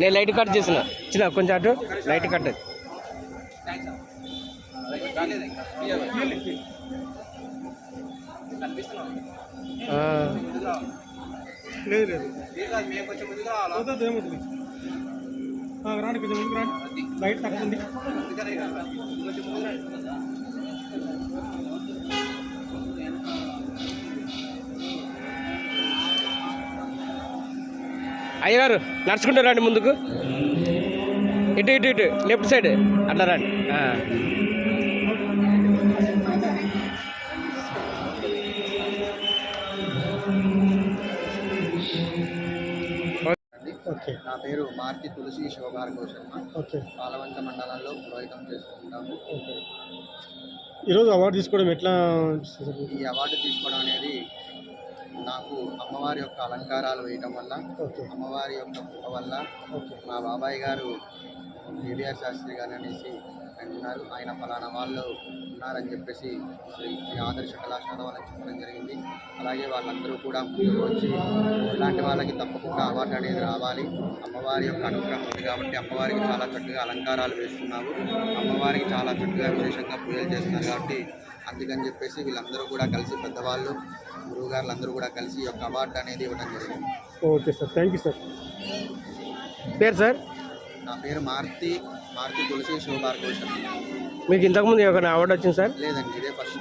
నేను light cut చేసిన చిన్న కొంచెం అటు. లైట్ కట్ లేదు లేదు. రాండి కొంచెం ముందుకు రాండి. లైట్ తక్కువ ఉంది అయ్యగారు నడుచుకుంటూ రండి ముందుకు. ఇటు ఇటు ఇటు లెఫ్ట్ సైడ్. అట్లా రండి. ఆ. ఓకే. నా పేరు మార్తి తులసి శివభార్గవ శర్మ. ఓకే. పాలవంచ మండలంలో పురోహితం చేసుకుంటాము ఓకే. ఈరోజు అవార్డు తీసుకోవడం ఎట్లా? ఈ అవార్డు తీసుకోవడం అనేది నాకు అమ్మవారి యొక్క అలంకారాలు వేయటం వల్ల అమ్మవారి యొక్క కృప వల్ల మా బాబాయ్ గారు కేవీఆర్ శాస్త్రి గారు అనేసి ఆయన ఉన్నారు. ఆయన ఫలానా వాళ్ళు ఉన్నారని చెప్పేసి ఆదర్శ కళాశాల వాళ్ళకి చెప్పడం జరిగింది. అలాగే వాళ్ళందరూ కూడా ముందుకు వచ్చి ఇలాంటి వాళ్ళకి తప్పకుండా అవార్డు అనేది రావాలి. అమ్మవారి యొక్క అనుగ్రహం ఉంది కాబట్టి అమ్మవారికి చాలా చక్కగా అలంకారాలు వేస్తున్నాము అమ్మవారికి చాలా చక్కగా విశేషంగా పూజలు చేస్తున్నారు కాబట్టి అందుకని చెప్పేసి వీళ్ళందరూ కూడా కలిసి పెద్దవాళ్ళు గురువుగారులు అందరూ కూడా కలిసి ఈ యొక్క అవార్డు అనేది ఇవ్వడం జరిగింది. Okay sir thank you sir. పేరు సార్? నా పేరు మారుతి మారుతి తులసి శివభార్గవ మీకు ఇంతకుముందు ఒక అవార్డు వచ్చింది సార్? లేదండి ఇదే ఫస్ట్.